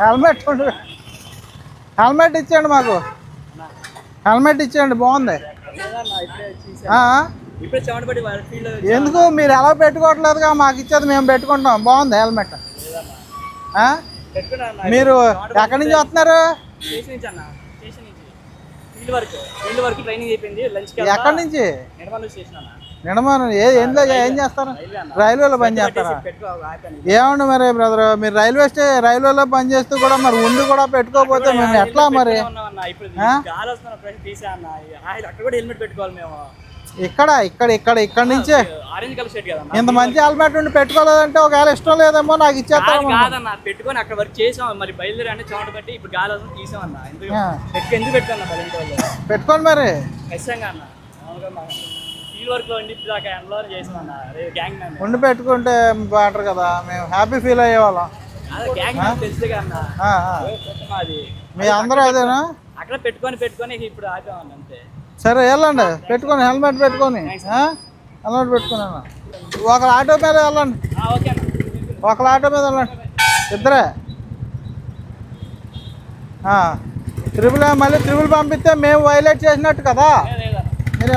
Helmet. Helmet ఇచ్చేయండి మాకు. Helmet ఇచ్చేయండి బాగుంది. ఎందుకు? మీరు ఎలా పెట్టుకోవట్లేదుగా? మాకు ఇచ్చేది మేము పెట్టుకుంటాం బాగుంది హెల్మెట్. మీరు ఎక్కడి నుంచి వస్తున్నారు? ఎక్కడి నుంచి? నిడమను ఏ ఎందులో ఏం చేస్తారు? రైల్వేలో పని చేస్తారా? ఏమండి మరి బ్రదర్? మీరు రైల్వే స్టే రైల్వేలో పని చేస్తూ కూడా మరి ఉండి కూడా పెట్టుకోకపోతే మేము ఎట్లా మరి? ఇక్కడ ఇక్కడ ఇక్కడ ఇక్కడ నుంచే. ఇంత మంచి హెల్మెట్ ఉండి పెట్టుకోలేదంటే ఒకవేళ ఇష్టం లేదేమో నాకు ఇచ్చేస్తాను కాదన్న. పెట్టుకొని అక్కడ వర్క్ చేసాం. మరి బయలుదేరి అంటే చెమట పట్టి ఇప్పుడు గాలి వస్తుంది తీసామన్న ఎందుకు? పెట్టుకోండి మరి. ఖచ్చితంగా అన్న. మామూలుగా మా ఫీల్డ్ వర్క్లో ఉండి ఇప్పుడు దాకా ఎండలో చేసాం అన్న అదే గ్యాంగ్ మ్యాన్ పెట్టుకుంటే బెటర్ కదా మేము హ్యాపీ ఫీల్ అయ్యేవాళ్ళం. అదే గ్యాంగ్ మ్యాన్ ఆ, ఆ. మాది. మీ అందరూ అదేనా? అక్కడ పెట్టుకొని పెట్టుకొని ఇప్పుడు ఆపామన్న అంతే. సరే వెళ్ళండి. పెట్టుకొని హెల్మెట్ పెట్టుకొని? హెల్మెట్ పెట్టుకొని వెళ్ళండి ఒకరు ఆటో మీద వెళ్ళండి. ఒకరు ఆటో మీద వెళ్ళండి. ఇద్దరే. త్రిబుల్ మళ్ళీ త్రిబుల్ పంపిస్తే మేము వైలేట్ చేసినట్టు కదా? మీరు